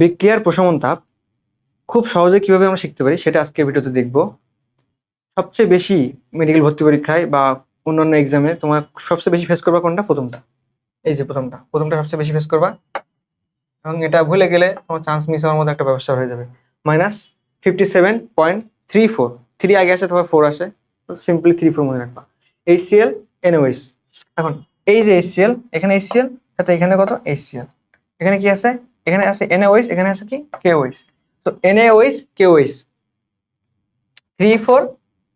বিক্রিয়ার প্রশমন তাপ খুব সহজে কীভাবে আমরা শিখতে পারি সেটা আজকে ভিডিওতে দেখব। সবচেয়ে বেশি মেডিকেল ভর্তি পরীক্ষায় বা অন্যান্য এক্সামে তোমার সবচেয়ে বেশি ফেস করবা কোনটা? প্রথমটা এই যে প্রথমটা। প্রথমটা সবচেয়ে বেশি ফেস করবা। এবং এটা ভুলে গেলে তোমার চান্স মিস হওয়ার মতো একটা ব্যবস্থা হয়ে যাবে। Minus fifty seven point three four three আগে আসে তোমার ফোর আসে। সিম্পলি থ্রি ফোর মনে রাখবা। এইচসিএল এনওএস এখন, এই যে এইচসিএল এখানে এইচসিএল সাথে এখানে কত? এইচসিএল এখানে কি আছে? এখানে আছে এনএওএস এখানে আছে কি? কেওএস তো NAOS KOS three four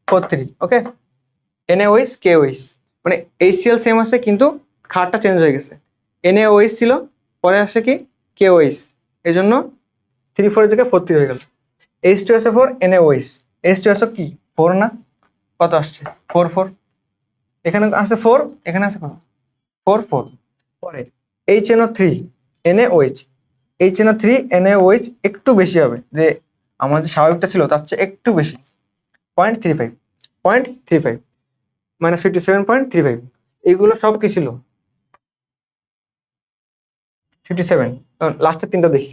four three okay NAOS KOS মানে এইচসিএল সেম আছে, কিন্তু খাটটা চেঞ্জ হয়ে গেছে। এনএওএস ছিল, পরে আসে কি? কেওএস এই জন্য থ্রি ফোরের জায়গায় ফোর থ্রি হয়ে গেল। এইচ টু এসে ফোর এনএওএস এইচ টু এসে কি? ফোর না? কত আসছে? ফোর ফোর এখানে আছে ফোর এখানে আছে কত? ফোর ফোর পরে H N O three NA OH H N three NA OH একটু বেশি হবে। যে আমার যে স্বাভাবিকটা ছিল, তার চেয়ে একটু বেশি। Point three five point three five minus fifty seven point three five এইগুলো সব কি ছিল? ফিফটি সেভেন লাস্টের তিনটা দেখি।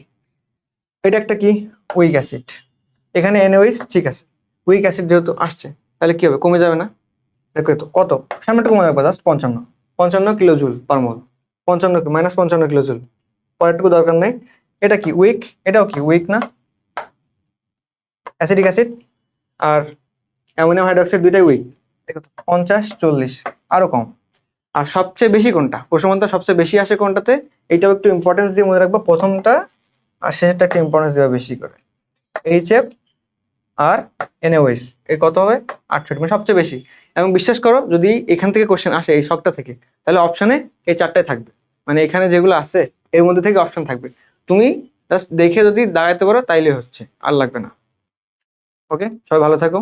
এটা একটা কি? উইক অ্যাসিড এখানে এনওইস ঠিক আছে। উইক অ্যাসিড যেহেতু আসছে, তাহলে কি হবে? কমে যাবে না? কত? কত সামনেটা কমে যাবে জাস্ট পঞ্চান্ন। পঞ্চান্ন কিলো জুল পার মোল পঞ্চান্ন মাইনাস পঞ্চান্ন কিলো জুল পরেরটুকু দরকার নেই। এটা কি উইক এটাও কি উইক না? অ্যাসিডিক অ্যাসিড আর অ্যামোনিয়াম হাইড্রোক্সাইড দুইটাই উইক পঞ্চাশ, চল্লিশ আরও কম। আর সবচেয়ে বেশি কোনটা? প্রশমনতা সবচেয়ে বেশি আসে কোনটাতে? এইটাও একটু ইম্পর্টেন্স দিয়ে মনে রাখব, প্রথমটা আর শেষেরটা একটু ইম্পর্টেন্স দেওয়া বেশি করে। এইচ এফ আর এনওএস এই কত হবে? আটষট্টি মানে সবচেয়ে বেশি। এবং বিশ্বাস করো, যদি এখান থেকে কোশ্চেন আসে, এই শখটা থেকে, তাহলে অপশনে এই চারটায় থাকবে। মানে এখানে যেগুলো আছে, এর মধ্যে থেকে অপশন থাকবে। তুমি জাস্ট দেখে যদি দাঁড়াতে পারো, তাইলে হচ্ছে। আর লাগবে না। ওকে সবাই ভালো থাকো।